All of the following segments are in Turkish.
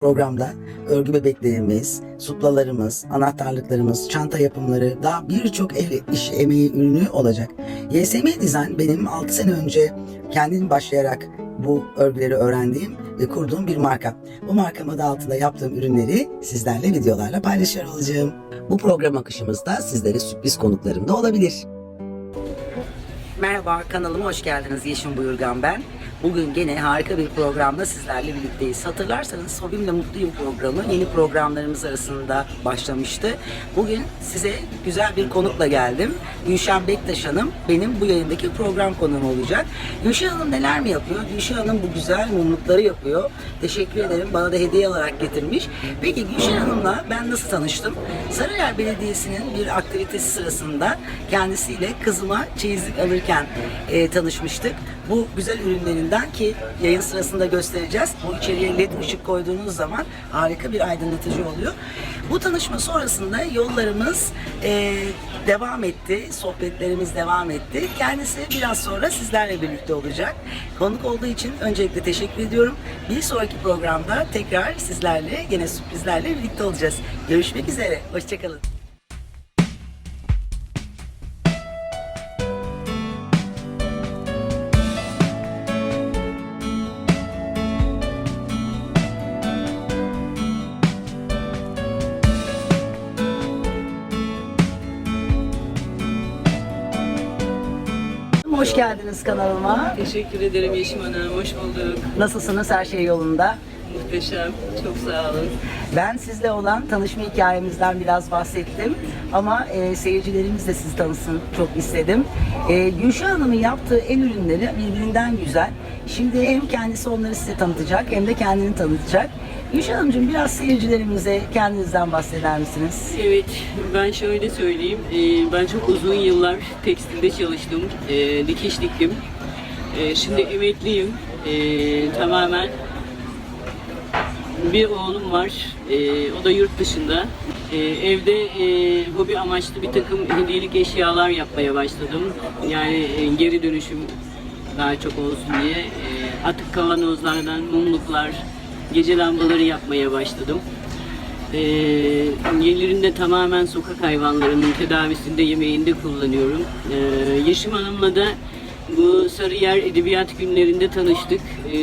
Programda örgü bebeklerimiz, suplalarımız, anahtarlıklarımız, çanta yapımları, daha birçok el iş emeği ürünü olacak. YSM Design benim 6 sene önce kendim başlayarak bu örgüleri öğrendiğim ve kurduğum bir marka. Bu markam adı altında yaptığım ürünleri sizlerle videolarla paylaşıyor olacağım. Bu program akışımızda sizlere sürpriz konuklarım da olabilir. Merhaba kanalıma hoş geldiniz. Yeşim Buyurgan ben. Bugün gene harika bir programda sizlerle birlikteyiz. Hatırlarsanız Hobimle Mutluyum programı yeni programlarımız arasında başlamıştı. Bugün size güzel bir konukla geldim. Gülşen Bektaş Hanım benim bu yayındaki program konuğum olacak. Gülşen Hanım neler mi yapıyor? Gülşen Hanım bu güzel mumlukları yapıyor. Teşekkür ederim. Bana da hediye olarak getirmiş. Peki Gülşen Hanım'la ben nasıl tanıştım? Sarıyer Belediyesi'nin bir aktivitesi sırasında kendisiyle kızıma çeyizlik alırken e, tanışmıştık. Bu güzel ürünlerinden ki yayın sırasında göstereceğiz. Bu içeriye led ışık koyduğunuz zaman harika bir aydınlatıcı oluyor. Bu tanışma sonrasında yollarımız e, devam etti. Sohbetlerimiz devam etti. Kendisi biraz sonra sizlerle birlikte olacak. Konuk olduğu için öncelikle teşekkür ediyorum. Bir sonraki programda tekrar sizlerle yine sürprizlerle birlikte olacağız. Görüşmek üzere. Hoşçakalın. Hoş geldiniz kanalıma. Teşekkür ederim Yeşim Hanım. Hoş bulduk. Nasılsınız? Her şey yolunda. Muhteşem. Çok sağ olun. Ben sizle olan tanışma hikayemizden biraz bahsettim ama e, seyircilerimiz de sizi tanısın çok istedim. E, Gülşah Hanım'ın yaptığı el ürünleri birbirinden güzel. Şimdi hem kendisi onları size tanıtacak hem de kendini tanıtacak. Gülşah Hanımcığım biraz seyircilerimize kendinizden bahseder misiniz? Evet, ben şöyle söyleyeyim. Ee, Ben çok uzun yıllar tekstilde çalıştım. Ee, Dikiş diktim. Ee, Şimdi emekliyim. Tamamen bir oğlum var. O da yurt dışında. Evde e, hobi amaçlı bir takım hediyelik eşyalar yapmaya başladım. Yani e, geri dönüşüm daha çok olsun diye. Atık kavanozlardan mumluklar, gece lambaları yapmaya başladım. Ee, yerlerinde tamamen sokak hayvanlarının tedavisinde, yemeğinde kullanıyorum. Ee, Yeşim Hanım'la da bu Sarıyer Edebiyat Günlerinde tanıştık. Ee,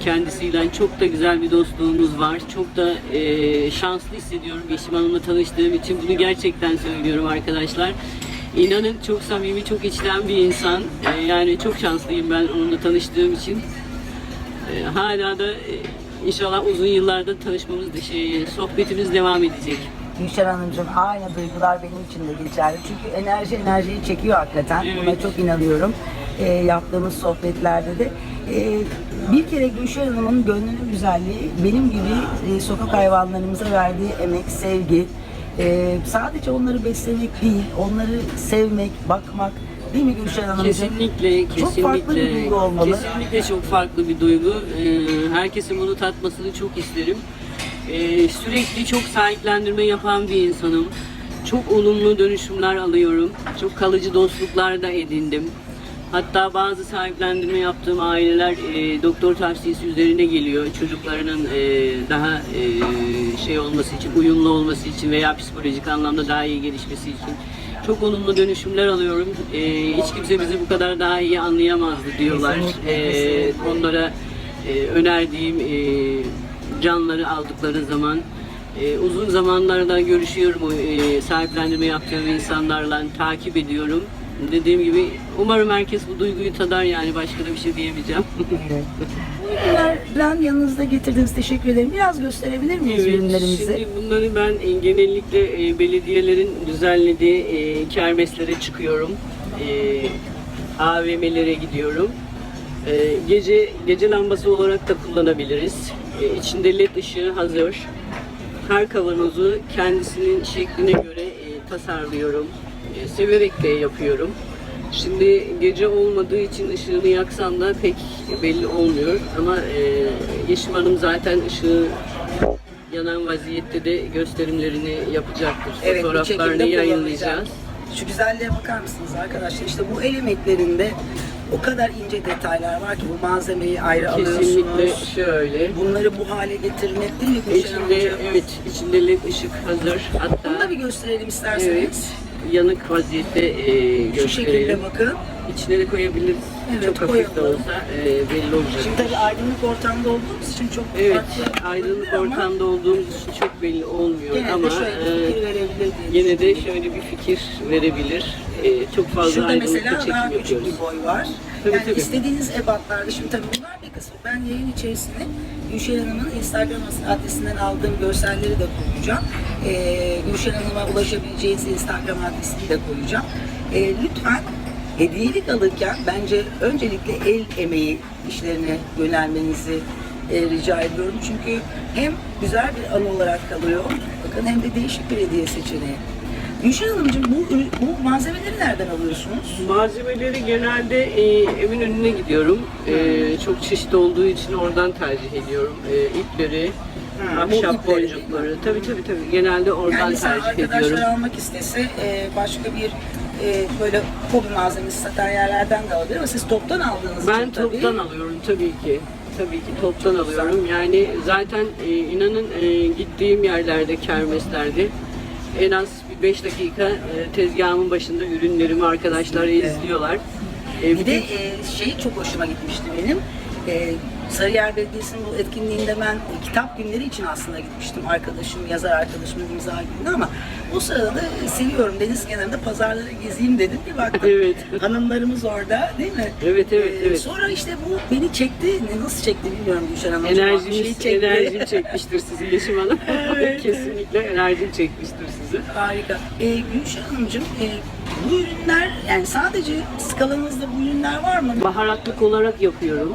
kendisiyle çok da güzel bir dostluğumuz var. Çok da e, şanslı hissediyorum Yeşim Hanım'la tanıştığım için. Bunu gerçekten söylüyorum arkadaşlar. İnanın çok samimi, çok içten bir insan. Ee, yani çok şanslıyım ben onunla tanıştığım için. Ee, hala da e, inşallah uzun yıllarda tanışmamız, şey, sohbetimiz devam edecek. Gülşen Hanımcığım aynı duygular benim için de geçerli. Çünkü enerji enerjiyi çekiyor hakikaten. Buna Evet. çok inanıyorum. E, yaptığımız sohbetlerde de. E, bir kere Gülşen Hanım'ın gönlünün güzelliği benim gibi e, sokak hayvanlarımıza verdiği emek, sevgi. E, sadece onları beslemek değil, onları sevmek, bakmak. Değil mi Gülşen Hanımcığım? Kesinlikle, kesinlikle. Çok farklı bir duygu olmalı. Kesinlikle çok farklı bir duygu. Ee, herkesin bunu tatmasını çok isterim. Ee, sürekli çok sahiplendirme yapan bir insanım. Çok olumlu dönüşümler alıyorum. Çok kalıcı dostluklar da edindim. Hatta bazı sahiplendirme yaptığım aileler e, doktor tavsiyesi üzerine geliyor. Çocuklarının e, daha e, şey olması için, uyumlu olması için veya psikolojik anlamda daha iyi gelişmesi için. Çok olumlu dönüşümler alıyorum. E, hiç kimse bizi bu kadar daha iyi anlayamazdı diyorlar. E, onlara e, önerdiğim e, canları aldıkları zaman e, uzun zamanlarda görüşüyorum e, sahiplendirme yaptığım insanlarla takip ediyorum. Dediğim gibi umarım herkes bu duyguyu tadar yani başka da bir şey diyemeyeceğim. Ürünlerden yanınızda getirdiniz. Teşekkür ederim. Biraz gösterebilir miyiz ürünlerimizi? Şimdi bunları ben e, genellikle e, belediyelerin düzenlediği e, kermeslere çıkıyorum. E, AVM'lere gidiyorum. E, gece gece lambası olarak da kullanabiliriz. E, içinde led ışığı hazır. Her kavanozu kendisinin şekline göre e, tasarlıyorum. E, severek de yapıyorum. Şimdi gece olmadığı için ışığını yaksam da pek belli olmuyor. Ama e, Yeşim Hanım zaten ışığı yanan vaziyette de gösterimlerini yapacaktır. Evet, Fotoğraflarını yayınlayacağız. Şu güzelliğe bakar mısınız arkadaşlar? İşte bu el emeklerinde o kadar ince detaylar var ki bu malzemeyi ayrı Kesinlikle alıyorsunuz. şöyle. Bunları bu hale getirmek değil mi İçinde evet içinde led ışık hazır. Bunu da Hatta bir gösterelim evet isterseniz. Yanık vaziyette e, Şu şekilde gösterelim. bakın. De koyabiliriz. Evet, çok hafif de koyalım. olsa e, belli olacak. Şimdi tabii aydınlık ortamda olduğumuz için çok Evet, farklı aydınlık olabilir ama ortamda olduğumuz için çok belli olmuyor Gene ama de şöyle bir e, fikir verebilir diye yine de düşünüyorum. şöyle bir fikir verebilir. E, çok fazla Şurada aydınlıkta mesela çekim daha küçük yapıyoruz. bir boy var. Tabii, yani tabii. istediğiniz ebatlarda, şimdi tabii bunlar bir kısmı. Ben yayın içerisinde Gülşen Hanım'ın Instagram adresinden aldığım görselleri de koyacağım. Ee, Gülşen Hanım'a ulaşabileceğiniz Instagram adresini de koyacağım. Ee, lütfen hediyelik alırken bence öncelikle el emeği işlerine yönelmenizi e, rica ediyorum. Çünkü hem güzel bir anı olarak kalıyor, bakın hem de değişik bir hediye seçeneği. Gülşen Hanımcığım bu, bu malzemeleri nereden alıyorsunuz? Malzemeleri genelde e, evin önüne gidiyorum. E, çok çeşit olduğu için oradan tercih ediyorum. E, ipleri, Ha, ahşap boncukları. Tabii tabii tabii. Genelde oradan Yani tercih arkadaşlar ediyorum. almak istese e, başka bir e, böyle hobi malzemesi satan yerlerden de alabilir ama siz toptan aldığınız Ben için tabii. toptan alıyorum tabii ki. Tabii ki toptan alıyorum. Yani zaten e, inanın e, gittiğim yerlerde, kermeslerde en az bir 5 dakika e, tezgahımın başında ürünlerimi arkadaşlar izliyorlar. E, Bir de e, şey çok hoşuma gitmişti benim. E, Sarıyer Belediyesi'nin bu etkinliğinde ben e, kitap günleri için aslında gitmiştim. Arkadaşım, yazar arkadaşımın imza günü ama o sırada da seviyorum deniz kenarında pazarları gezeyim dedim. Bir baktım Evet. hanımlarımız orada değil mi? Evet, evet, E, evet. Sonra işte bu beni çekti. Nasıl çekti bilmiyorum Gülşen Hanım. Bir şey çekti. enerjim çekmiştir sizi Yeşim Hanım. Kesinlikle enerjim çekmiştir sizi. Harika. Ee, Gülşen Hanımcığım, e, bu ürünler yani sadece skalanızda bu ürünler var mı? Baharatlık olarak yapıyorum.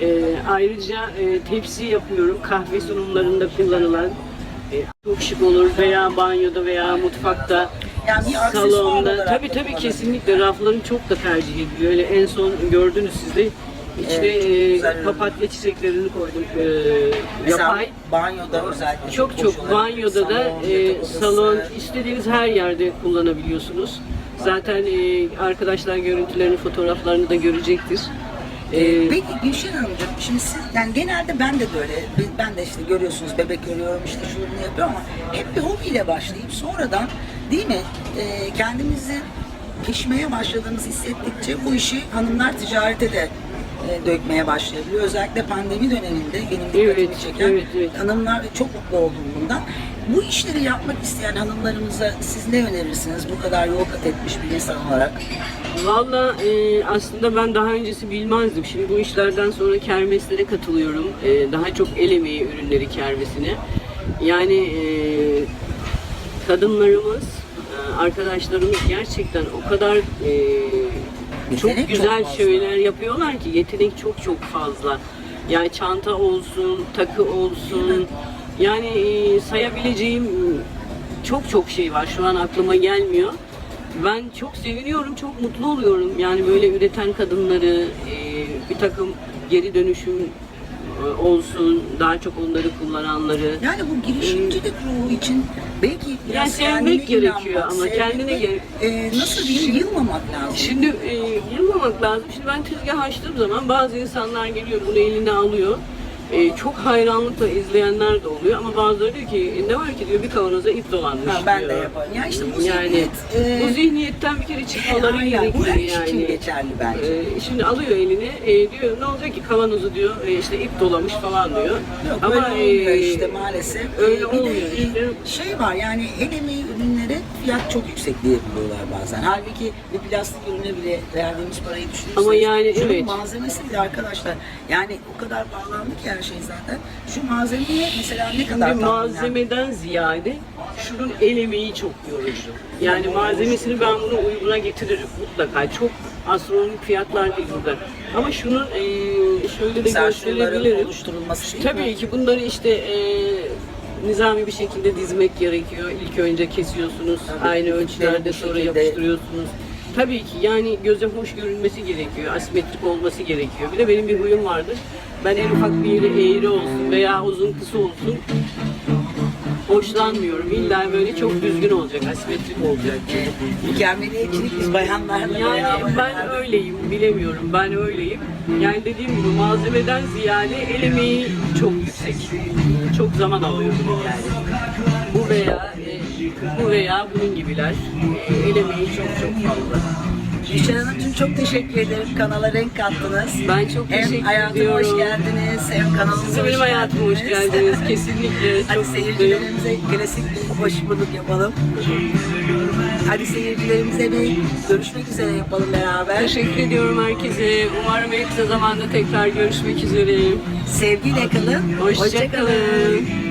Ee, ayrıca e, tepsi yapıyorum. Kahve sunumlarında kullanılan. E, çok şık olur veya banyoda veya mutfakta. Yani bir salonda. tabii kullanılır. kesinlikle rafların çok da tercih ediliyor. Öyle en son gördünüz siz de. İçine Evet, e, papatya çiçeklerini koydum. E, Mesela yapay. banyoda özellikle Çok çok banyoda da Salon, e, salon istediğiniz her yerde kullanabiliyorsunuz. Zaten e, arkadaşlar görüntülerini, fotoğraflarını da görecektir. Ee, Peki Gülşen Hanımcığım, şimdi siz, yani genelde ben de böyle, ben de işte görüyorsunuz bebek görüyorum işte şunu bunu yapıyorum ama hep bir hobiyle başlayıp sonradan değil mi e, kendimizi pişmeye başladığımız hissettikçe bu işi hanımlar ticarete de e, dökmeye başlayabiliyor. Özellikle pandemi döneminde benim dikkatimi Evet, çeken evet, evet. hanımlar ve çok mutlu oldum bundan. Bu işleri yapmak isteyen hanımlarımıza siz ne önerirsiniz bu kadar yol kat etmiş bir insan olarak? Valla e, aslında ben daha öncesi bilmezdim. Şimdi bu işlerden sonra kermeslere katılıyorum. E, daha çok el emeği ürünleri kermesine. Yani e, kadınlarımız, e, arkadaşlarımız gerçekten o kadar e, çok Yetenek çok güzel fazla. şeyler yapıyorlar ki yetenek çok çok fazla. Yani çanta olsun, takı olsun. Yani e, sayabileceğim çok çok şey var. Şu an aklıma gelmiyor. Ben çok seviniyorum, çok mutlu oluyorum. Yani böyle üreten kadınları, e, bir takım geri dönüşüm e, olsun, daha çok onları kullananları. Yani bu girişimcilik ruhu için belki biraz Yani sevmek gerekiyor ama sevmek kendine ve, gere- e, nasıl diyeyim yılmamak lazım. Şimdi e, yılmamak lazım. Şimdi ben tezgah açtığım zaman bazı insanlar geliyor bunu eline alıyor. E, çok hayranlıkla izleyenler de oluyor ama bazıları diyor ki "E, ne var ki diyor bir kavanoza ip dolanmış Ha, ben diyor. de yaparım. Ya işte bu yani zihniyet, e, bu zihniyetten bir kere çıkmaları bu gerekiyor iş için yani. geçerli bence. E, şimdi alıyor eline e, diyor ne olacak ki kavanozu diyor e, işte ip dolamış falan diyor. Yok ama öyle olmuyor e, işte maalesef. Öyle E, bir olmuyor de işte. şey var yani el emeği ürünlere fiyat çok yüksek diyebiliyorlar bazen. Halbuki bir plastik ürüne bile verdiğimiz parayı düşünürseniz. Ama yani şunun evet. malzemesi bile arkadaşlar yani o kadar bağlandı ki her şey zaten. Şu malzemeye mesela ne kadar Şimdi malzemeden ziyade şunun el emeği çok yorucu. Yani malzemesini ben bunu uyguna getiririm mutlaka. Çok astronomik fiyatlar değil burada. Ama şunun eee, şöyle de şunların gösterebilirim. oluşturulması değil Tabii mi? ki bunları işte eee, nizami bir şekilde dizmek gerekiyor. İlk önce kesiyorsunuz, Tabii, aynı ölçülerde sonra şekilde- yapıştırıyorsunuz. Tabii ki yani göze hoş görünmesi gerekiyor, asimetrik olması gerekiyor. Bir de benim bir huyum vardır. Ben en ufak bir yeri eğri olsun veya uzun kısa olsun hoşlanmıyorum. İlla böyle çok düzgün olacak, asimetrik olacak. Mükemmeliyetçilik biz bayanlarla Yani ben öyleyim, bilemiyorum. Ben öyleyim. Yani dediğim gibi malzemeden ziyade el emeği çok yüksek. Çok zaman alıyor yani. Bu veya e, bu veya bunun gibiler. E, el emeği çok çok fazla. Gülşen Hanımcığım çok teşekkür ederim. Kanala renk kattınız. Ben çok hem teşekkür hayatıma ediyorum. hoş geldiniz hem kanalımıza hoş benim hayatıma hoş geldiniz. Kesinlikle Hadi seyircilerimize klasik bir hoş bulduk yapalım. Hadi seyircilerimize bir görüşmek üzere yapalım beraber. Teşekkür ediyorum herkese. Umarım en kısa zamanda tekrar görüşmek üzere. Sevgiyle kalın. Hoşça kalın.